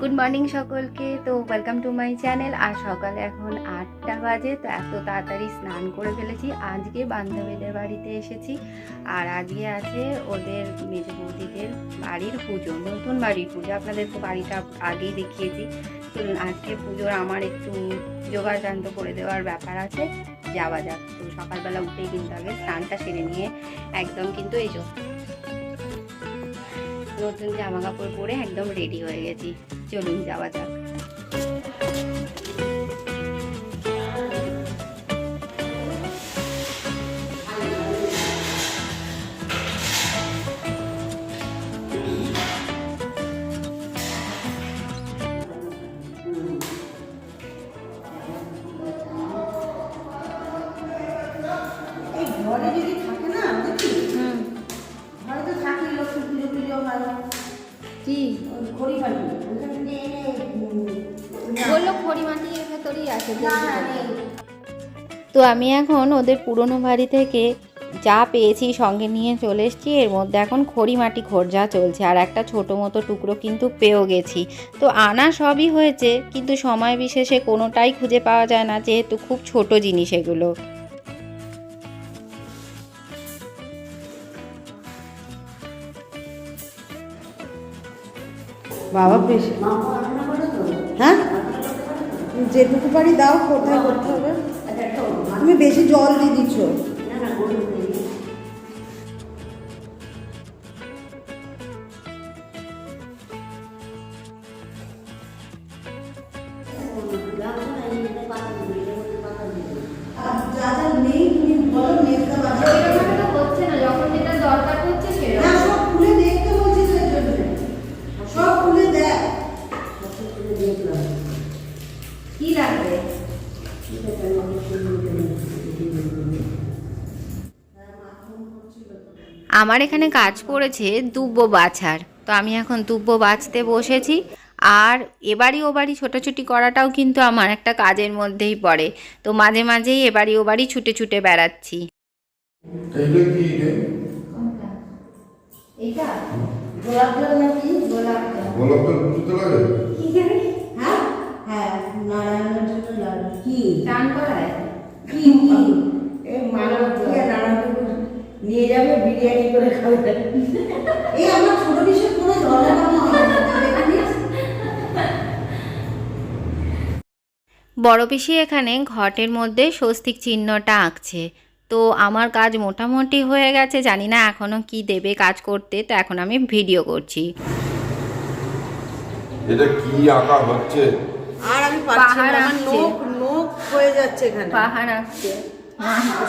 Good morning সকলকে। তো welcome to my channel আর সকালে এখন আটটা বাজে, তো এত তাড়াতাড়ি স্নান করে ফেলেছি। আজকে বান্ধবীদের বাড়িতে এসেছি। আর আজকে আছে ওদের মেজে বৌদিদের বাড়ির পুজো, নতুন বাড়ির পুজো। আপনাদের তো বাড়িটা আগেই দেখিয়েছি। চলুন, আজকে পুজোর আমার একটু যোগাযান্ত করে দেওয়ার ব্যাপার আছে। যাওয়া যাক। তো সকালবেলা উঠেই কিন্তু আগে স্নানটা সেরে নিয়ে একদম কিন্তু এই নতুন জামা কাপড় পরে একদম রেডি হয়ে গেছি। চলুন যাওয়া যাক। ঘরে যদি থাকে না দেখি? হুম। ঘরে তো থাকি লক্ষ্মী পুজো পুজো হয়। কি? খড়ি মাটি এর ভেতরেই আছে তো আমি এখন ওদের পুরনো বাড়ি থেকে যা পেয়েছি সঙ্গে নিয়ে চলে এসেছি। এর মধ্যে এখন খড়ি মাটি খোরজা চলছে আর একটা ছোটো মতো টুকরো কিন্তু পেয়েও গেছি। তো আনা সবই হয়েছে কিন্তু সময় বিশেষে কোনোটাই খুঁজে পাওয়া যায় না যেহেতু খুব ছোট জিনিস এগুলো। বাবা বেশি। হ্যাঁ? যেটুকু পারি দাও কোথায় করতে হবে? আচ্ছা তুমি বেশি জল দিয়ে দিচ্ছ। আমার এখানে কাজ পড়েছে দুব্বো বাছার। তো আমি এখন দুব্বো বাছতে বসেছি। আর এবারই ও বাড়ি ছোটাছুটি করাটাও কিন্তু আমার একটা কাজের মধ্যেই পড়ে। তো মাঝে মাঝেই এবারই ও বাড়ি ছুটে ছুটে বেড়াচ্ছি। এইটা কি নিয়ে যাবে বিরিয়ানি করে খাবে। এই আমার ছোট বিষয় না। দেখিস? বড় পিসি এখানে ঘটের মধ্যে স্বস্তিক চিহ্নটা আঁকছে। তো আমার কাজ মোটামুটি হয়ে গেছে জানি না এখনও কি দেবে কাজ করতে তো এখন আমি ভিডিও করছি। এটা কি আঁকা হচ্ছে? আর আমি পাচ্ছি পাহাড় না আমার। নোখ নোখ হয়ে যাচ্ছে এখানে। পাহাড় আঁকছে।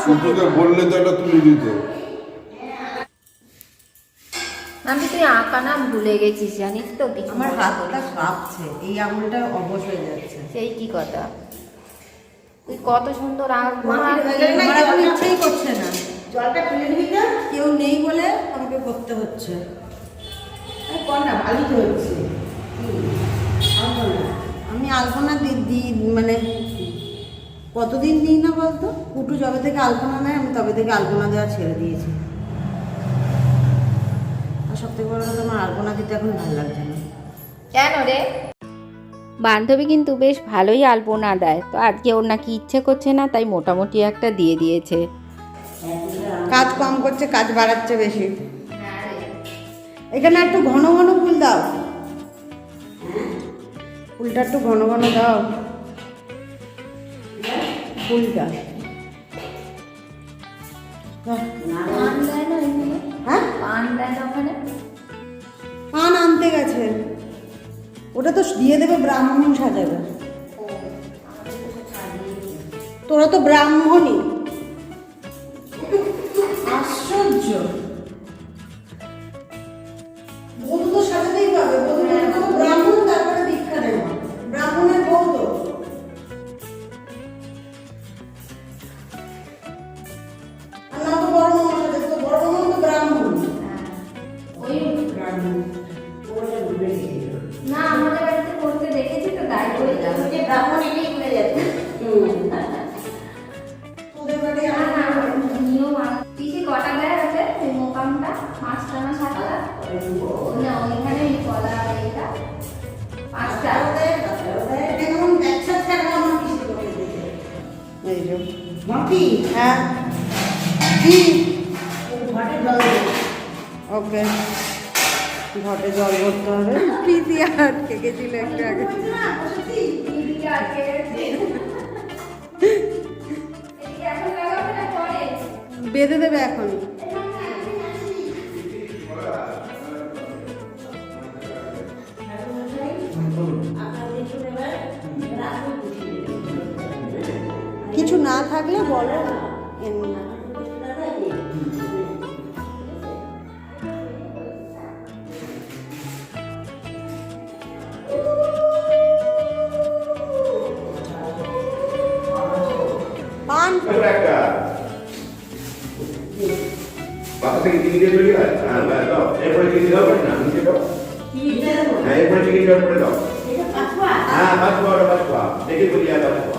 শুধুকে বললে তো এটা তুলে দিত। আঁকা না ভুলে গেছিস জানিস তো কিছু আমার হাতটা কাঁপছে এই আঙুলটা অবশ হয়ে যাচ্ছে। সেই কি কথা? তুই কত সুন্দর ইচ্ছেই করছে না। জলটা ফেলে দিবি না কেউ নেই বলে আমাকে করতে হচ্ছে। কর না ভালোই তো হচ্ছে। আমি আলপনা দি দিই মানে কতদিন দিই না বলতো? কুটু যবে থেকে আলপনা নেয় আমি তবে থেকে আলপনা দেওয়া ছেড়ে দিয়েছি। সব থেকে বড় কথা আমার আলপনা দিতে এখন ভালো লাগছে না। কেন রে? বান্ধবী কিন্তু বেশ ভালোই আলপনা দেয়। তো আজকে ওর নাকি ইচ্ছে করছে না তাই মোটামুটি একটা দিয়ে দিয়েছে। কাজ কম করছে কাজ বাড়াচ্ছে বেশি। এখানে একটু ঘন ঘন ফুল দাও। ফুলটা একটু ঘন ঘন দাও। ফুলটা। না। পান দেয় ওখানে? পান আনতে গেছে। ওটা তো দিয়ে দেবে ব্রাহ্মণ সাজাবে। তোরা তো ব্রাহ্মণই। আশ্চর্য। ওকে। ঘটে জল ভরতে হবে। প্রীতি আটকে গেছিল একটু আগে বেঁধে দেবে এখন। থাকলে বলো পান। বাসা থেকে টিকিট দিয়ে চলে যায় হ্যাঁ দাও। এরপরে টিকিট না নিচে দাও হ্যাঁ এরপরে টিকিট দেওয়ার পরে দাও। হ্যাঁ পাওয়া পাওয়া দেখে বলি আর পাওয়া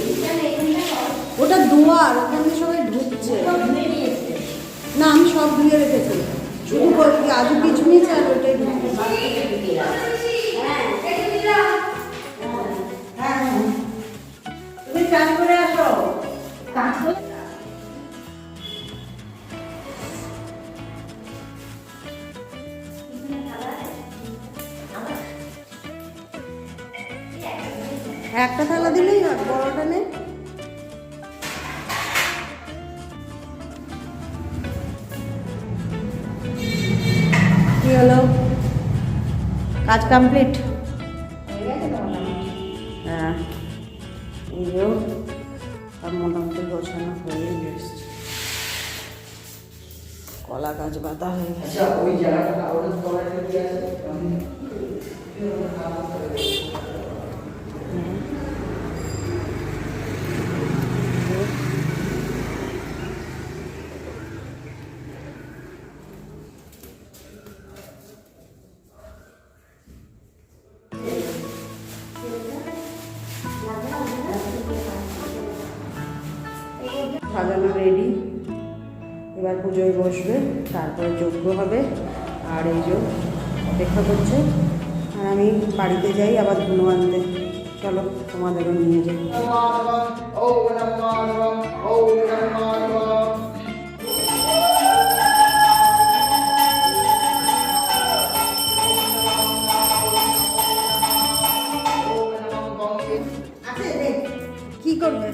ওটা দুয়ার ওখানে সবাই ঢুকছে। না আমি সব ধুয়ে রেখেছি শুধু আজও কিছু নিয়েছে কাজ কমপ্লিট হ্যাঁ। এইও আর মোটামুটি গোছানো হয়ে গেছে। কলা গাছ বাঁধা হয়ে গেছে। আচ্ছা ওই জায়গাটা এবার পুজোয় বসবে তারপরে যজ্ঞ হবে। আর এই যে অপেক্ষা করছে আর আমি বাড়িতে যাই আবার ধুনো আনতে। চলো তোমাদেরও নিয়ে যাই। কি করবে?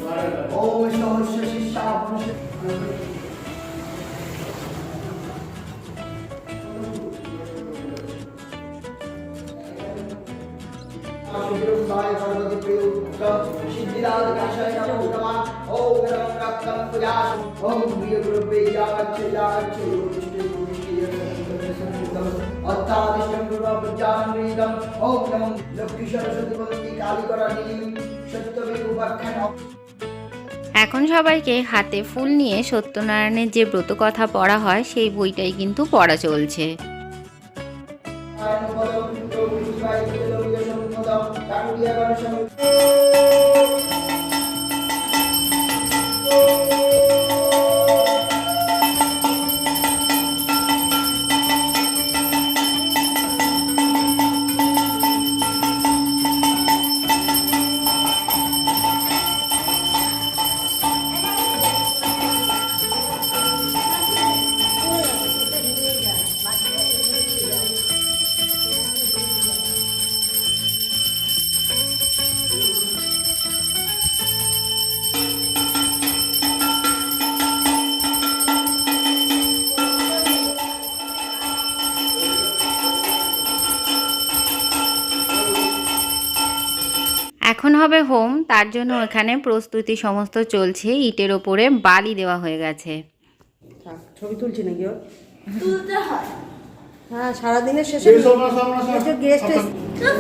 এখন সবাইকে হাতে ফুল নিয়ে সত্যনারায়ণের যে ব্রত কথা পড়া হয়, সেই বইটাই কিন্তু পড়া চলছে। তার জন্য হ্যাঁ। এখানে প্রস্তুতি সমস্ত চলছে ইটের ওপরে বালি দেওয়া হয়ে গেছে। ছবি তুলছি নাকি তুলতে হয়। হ্যাঁ সারাদিনের শেষে গেস্ট হ্যাঁ,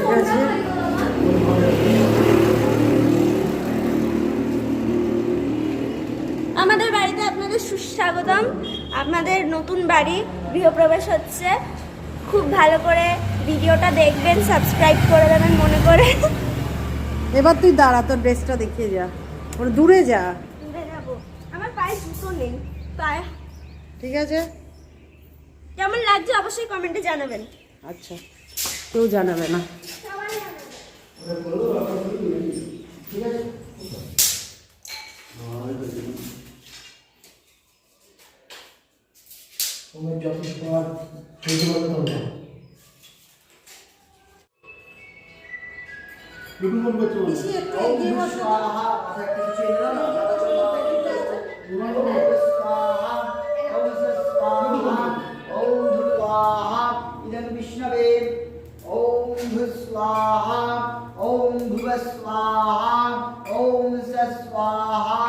আমাদের বাড়িতে আপনাদের সুস্বাগতম। আপনাদের নতুন বাড়ি গৃহপ্রবেশ হচ্ছে। খুব ভালো করে ভিডিওটা দেখবেন সাবস্ক্রাইব করে দেবেন মনে করে। এবার তুই দাঁড়া তোর ড্রেসটা দেখিয়ে যা। ওর দূরে যা। দূরে যাব। আমার পায়ে জুতো নেই পায়ে। ঠিক আছে? কেমন লাগছে অবশ্যই কমেন্টে জানাবেন। আচ্ছা কেউ জানাবে না। তোমার যত তোমার হইতে পারবে তত দুটো করবে তো ওম স্বাহা মাথা একটু ছুঁয়ে দিলাম না দাদা চলো ওম স্বাহা ওম স্বাহা ওম স্বাহা ইদং বিষ্ণবে ওম স্বাহা ওম ভুব স্বাহা ওম স্বাহা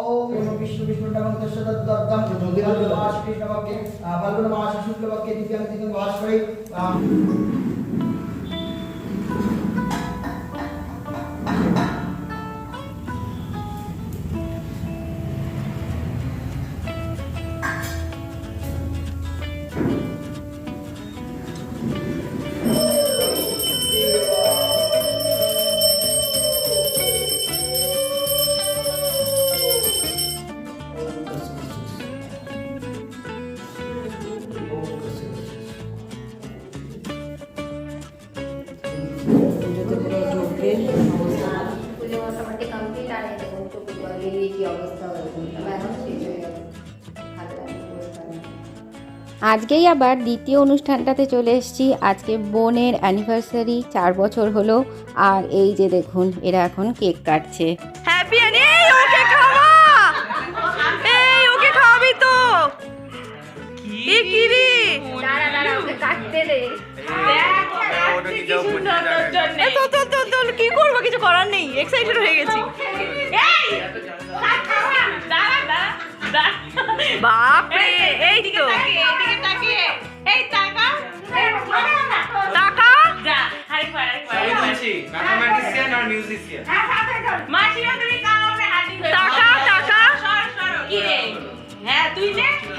ওম বিষ্ণু বিষ্ণু নামক দশদদ্দম যোগিরাজ মাস কৃষ্ণপক্ষে ফাল্গুন মাস শুক্লপক্ষে দ্বিতীয় তিথি মাস করে অবস্থা হয়েছে? এখন শেষ হয়ে নেই। আজকেই আবার দ্বিতীয় অনুষ্ঠানটাতে চলে এসেছি। আজকে বোনের অ্যানিভার্সারি চার বছর হলো। আর এই যে দেখুন এরা এখন কেক কাটছে। হ্যাপি ওকে খাওয়া! এই ওকে খাওয়াবি তো! এ কি রে? দাঁড়া দাঁড়া ওকে কাটতে দে। এ তো তো তো তো কি করব? কিছু করার নেই। এক্সাইটেড হয়ে গেছি। বাপরে এই তো। টাকা? ম্যাথামেটিশিয়ান আর মিউজিশিয়ান টাকা টাকা?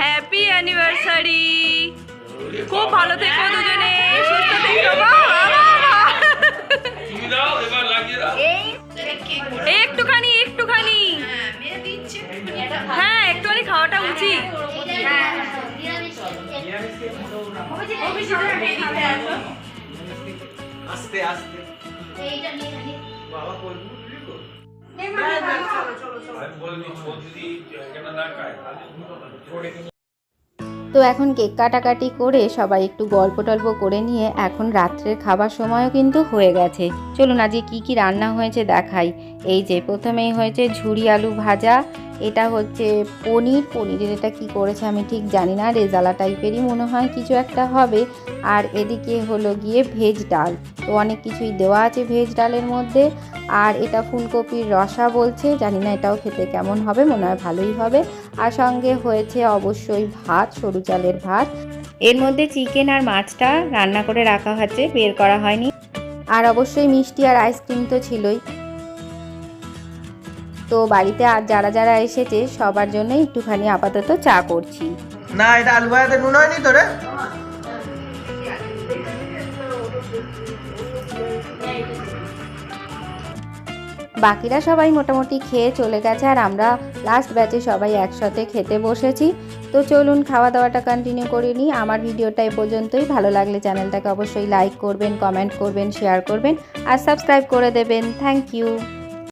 হ্যাপি অ্যানিভার্সারি খুব ভালো থেকো দুজনে। সুস্থ থেকো। বাবা, বাবা। এই একটুখানি একটুখানি খাওয়াটা উচিত? আস্তে আস্তে। বাবা করব তো এখন কেক কাটাকাটি করে সবাই একটু গল্প টল্প করে নিয়ে এখন রাত্রের খাবার সময়ও কিন্তু হয়ে গেছে। চলুন আজকে কী কী রান্না হয়েছে দেখাই। এই যে প্রথমেই হয়েছে ঝুড়ি আলু ভাজা, এটা হচ্ছে পনির। পনিরের এটা কি করেছে আমি ঠিক জানি না, রেজালা টাইপেরই মনে হয় কিছু একটা হবে। আর এদিকে হলো গিয়ে ভেজ ডাল। তো অনেক কিছুই দেওয়া আছে ভেজ ডালের মধ্যে। আর এটা ফুলকপির রসা বলছে জানি না এটাও খেতে কেমন হবে মনে হয় ভালোই হবে। আর সঙ্গে হয়েছে অবশ্যই ভাত সরু চালের ভাত। এর মধ্যে চিকেন আর মাছটা রান্না করে রাখা হচ্ছে বের করা হয়নি। আর অবশ্যই মিষ্টি আর আইসক্রিম তো ছিলই। তো বাড়িতে আর যারা যারা এসেছে সবার জন্য একটুখানি আপাতত চা করছি। না এটা আলু ভাজাতে নুন হয়নি তো রে বাকিরা সবাই মোটামুটি খেয়ে চলে গেছে আর আমরা লাস্ট ব্যাচে সবাই একসাথে খেতে বসেছি। তো চলুন খাওয়া দাওয়াটা কন্টিনিউ করে নিই। আমার ভিডিওটা এ পর্যন্তই। ভালো লাগলে চ্যানেলটাকে অবশ্যই লাইক করবেন কমেন্ট করবেন শেয়ার করবেন, আর সাবস্ক্রাইব করে দেবেন। Thank you